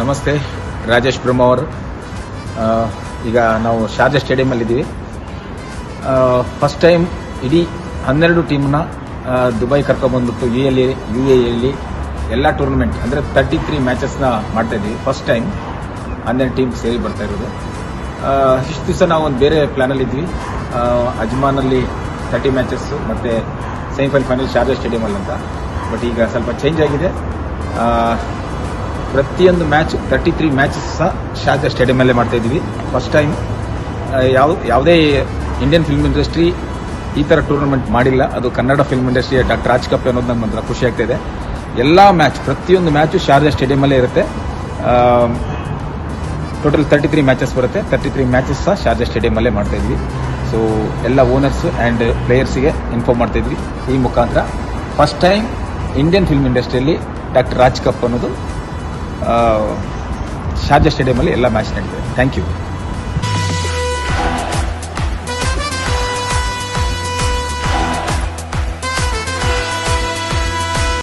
ನಮಸ್ತೆ, ರಾಜೇಶ್ ಬ್ರಹ್ಮ ಅವರು. ಈಗ ನಾವು ಶಾರ್ಜಾ ಸ್ಟೇಡಿಯಮಲ್ಲಿದ್ದೀವಿ ಫಸ್ಟ್ ಟೈಮ್ ಇಡೀ ಹನ್ನೆರಡು ಟೀಮ್ನ ದುಬೈ ಕರ್ಕೊಂಡ್ಬಂದ್ಬಿಟ್ಟು ಯು ಎಲ್ಲಿ ಯು ಎಲ್ಲಿ ಎಲ್ಲ ಟೂರ್ನಮೆಂಟ್ ಅಂದರೆ ತರ್ಟಿ ತ್ರೀ ಮ್ಯಾಚಸ್ನ ಮಾಡ್ತಾ ಇದ್ದೀವಿ ಫಸ್ಟ್ ಟೈಮ್ ಹನ್ನೆರಡು ಟೀಮ್ ಸೇರಿ ಬರ್ತಾ ಇರೋದು. ಇಷ್ಟು ದಿವಸ ನಾವು ಒಂದು ಬೇರೆ ಪ್ಲ್ಯಾನಲ್ಲಿದ್ವಿ ಅಜ್ಮಾನಲ್ಲಿ ತರ್ಟಿ ಮ್ಯಾಚಸ್ಸು ಮತ್ತು ಸೆಮಿಫೈನಲ್ ಫೈನಲ್ ಶಾರ್ಜಾ ಸ್ಟೇಡಿಯಮಲ್ಲಿ ಅಂತ ಬಟ್ ಈಗ ಸ್ವಲ್ಪ ಚೇಂಜ್ ಆಗಿದೆ. ಪ್ರತಿಯೊಂದು ಮ್ಯಾಚ್ ತರ್ಟಿ ತ್ರೀ ಮ್ಯಾಚಸ್ ಸಹ ಶಾರ್ಜಾ ಸ್ಟೇಡಿಯಮಲ್ಲೇ ಮಾಡ್ತಾ ಇದ್ದೀವಿ. ಫಸ್ಟ್ ಟೈಮ್ ಯಾವ, ಯಾವುದೇ ಇಂಡಿಯನ್ ಫಿಲ್ಮ್ ಇಂಡಸ್ಟ್ರಿ ಈ ಥರ ಟೂರ್ನಮೆಂಟ್ ಮಾಡಿಲ್ಲ. ಅದು ಕನ್ನಡ ಫಿಲ್ಮ್ ಇಂಡಸ್ಟ್ರಿಯ ಡಾಕ್ಟರ್ ರಾಜ್ ಕಪ್ ಅನ್ನೋದು ನಮ್ಗೆ ಒಂಥರ ಖುಷಿ ಆಗ್ತಾ ಇದೆ. ಎಲ್ಲ ಮ್ಯಾಚ್ ಪ್ರತಿಯೊಂದು ಮ್ಯಾಚು ಶಾರ್ಜಾ ಸ್ಟೇಡಿಯಮಲ್ಲೇ ಇರುತ್ತೆ. ಟೋಟಲ್ ತರ್ಟಿ ತ್ರೀ ಮ್ಯಾಚಸ್ ಬರುತ್ತೆ. ತರ್ಟಿ ತ್ರೀ ಮ್ಯಾಚಸ್ ಸಹ ಶಾರ್ಜಾ ಸ್ಟೇಡಿಯಮಲ್ಲೇ ಮಾಡ್ತಾ ಇದ್ವಿ. ಸೊ ಎಲ್ಲ ಓನರ್ಸ್ ಆ್ಯಂಡ್ ಪ್ಲೇಯರ್ಸಿಗೆ ಇನ್ಫಾರ್ಮ್ ಮಾಡ್ತಾ ಇದ್ವಿ. ಈ ಮುಖಾಂತರ ಫಸ್ಟ್ ಟೈಮ್ ಇಂಡಿಯನ್ ಫಿಲ್ಮ್ ಇಂಡಸ್ಟ್ರಿಯಲ್ಲಿ ಡಾಕ್ಟರ್ ರಾಜ್ ಕಪ್ ಅನ್ನೋದು ಶಾರ್ಜಾ ಸ್ಟೇಡಿಯಮಲ್ಲಿ ಎಲ್ಲ ಮ್ಯಾಚ್ ನಡೀತದೆ. Thank you